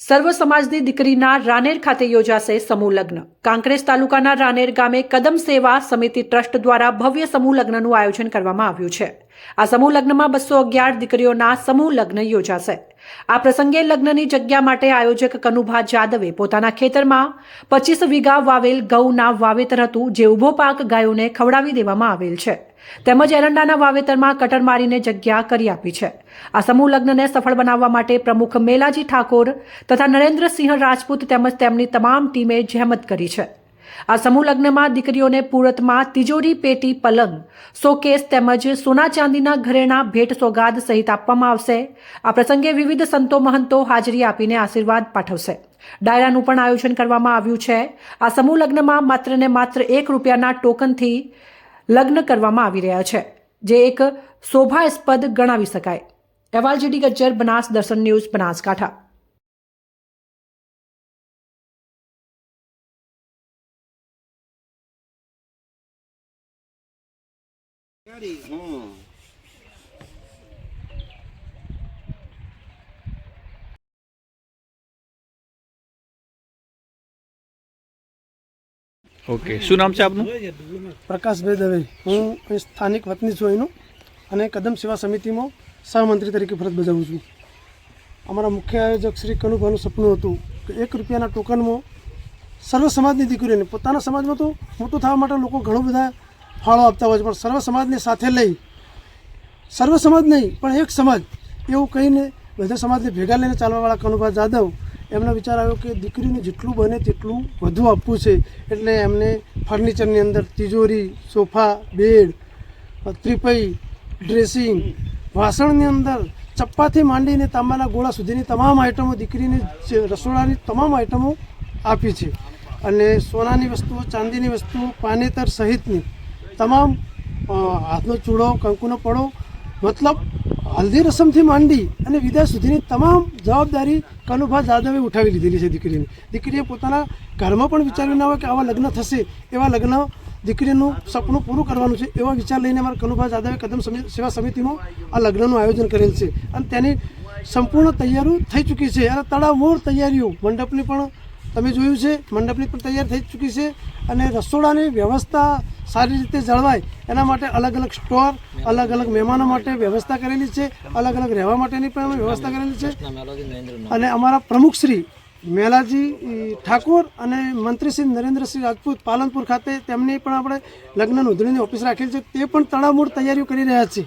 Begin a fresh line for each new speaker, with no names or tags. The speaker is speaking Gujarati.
સર્વ સમાજની દીકરીના રાનેર ખાતે યોજાશે સમૂહ લગ્ન. કાંકરેજ તાલુકાના રાનેર ગામે કદમ સેવા સમિતિ ટ્રસ્ટ દ્વારા ભવ્ય સમૂહ લગ્નનું આયોજન કરવામાં આવ્યું છે. આ સમૂહ લગ્નમાં બસો અગિયાર દીકરીઓના સમૂહ લગ્ન યોજાશે. આ પ્રસંગે લગ્નની જગ્યા માટે આયોજક કનુભા જાદવે પોતાના ખેતરમાં પચીસ વીઘા વાવેલ ઘઉંના વાવેતર હતું જે ઊભો પાક ગાયોને ખવડાવી દેવામાં આવેલ છે. તેમજ એરંડાના વાવેતરમાં કટર મારીને જગ્યા કરી આપી છે. આ સમૂહ લગ્નને સફળ બનાવવા માટે પ્રમુખ મેલાજી ઠાકોર તથા નરેન્દ્રસિંહ રાજપૂત તેમજ તેમની તમામ ટીમે જહેમત કરી છે. આ સમૂહ લગ્નમાં દીકરીઓને પૂરતમાં તિજોરી, પેટી, પલંગ, શોકેસ તેમજ સોના ચાંદીના ઘરેણા, ભેટ સોગાદ સહિત આપવામાં આવશે. આ પ્રસંગે વિવિધ સંતો મહંતો હાજરી આપીને આશીર્વાદ પાઠવશે. ડાયરાનું પણ આયોજન કરવામાં આવ્યું છે. આ સમૂહ લગ્નમાં માત્ર ને માત્ર એક રૂપિયાના ટોકનથી લગ્ન કરવામાં આવી રહ્યા છે, જે એક શોભાસ્પદ ગણાવી શકાય. અહેવાલ જીડી ગજ્જર, બનાસ દર્શન ન્યૂઝ, બનાસકાંઠા.
ઓકે, શું નામ છે આપનું?
પ્રકાશભાઈ દવે હું સ્થાનિક વતની છું અહીંનું અને કદમ સેવા સમિતિમાં સહમંત્રી તરીકે ફરજ બજાવું છું. અમારા મુખ્ય આયોજક શ્રી કનુભાનું સપનું હતું કે એક રૂપિયાના ટોકનમાં સર્વ સમાજની દીકરીઓને, પોતાના સમાજમાં તો મોટું થવા માટે લોકો ઘણું બધા ફાળો આપતા હોય છે, પણ સર્વ સમાજને સાથે લઈ, સર્વ સમાજ નહીં, પણ એક સમાજ એવું કહીને બધા સમાજને ભેગા લઈને ચાલવાવાળા કનુભા જાદવ એમનો વિચાર આવ્યો કે દીકરીને જેટલું બને તેટલું વધુ આપવું છે. એટલે એમને ફર્નિચરની અંદર તિજોરી, સોફા, બેડ, ત્રિપઈ ડ્રેસિંગ વાસણની અંદર ચપ્પાથી માંડીને તાંબાના ગોળા સુધીની તમામ આઇટમો દીકરીને રસોડાની તમામ આઇટમો આપી છે. અને સોનાની વસ્તુઓ, ચાંદીની વસ્તુઓ, પાનેતર સહિતની તમામ હાથનો ચૂડો, કંકુનો પડો, મતલબ હલ્દી રસમથી માંડી અને વિદાય સુધીની તમામ જવાબદારી કનુભા જાદવે ઉઠાવી લીધેલી છે દીકરીની. દીકરીએ પોતાના ઘરમાં પણ વિચાર્યું ના હોય કે આવા લગ્ન થશે, એવા લગ્ન દીકરીનું સપનું પૂરું કરવાનું છે, એવા વિચાર લઈને અમારા કનુભા જાદવે કદમ સેવા સમિતિમાં આ લગ્નનું આયોજન કરેલ છે. અને તેની સંપૂર્ણ તૈયારીઓ થઈ ચૂકી છે. અને તડામોર તૈયારીઓ, મંડપની પણ તમે જોયું છે મંડપની પણ તૈયાર થઈ ચૂકી છે અને રસોડાની વ્યવસ્થા સારી રીતે જળવાય એના માટે અલગ અલગ સ્ટોર અલગ અલગ મહેમાનો માટે વ્યવસ્થા કરેલી છે અલગ અલગ રહેવા માટેની પણ અમે વ્યવસ્થા કરેલી છે. અને અમારા પ્રમુખશ્રી મેલાજી ઠાકોર અને મંત્રી શ્રી નરેન્દ્રસિંહ રાજપૂત પાલનપુર ખાતે તેમની પણ આપણે લગ્ન નોંધણીની ઓફિસ રાખેલી છે. તે પણ તડામૂળ તૈયારીઓ કરી રહ્યા છે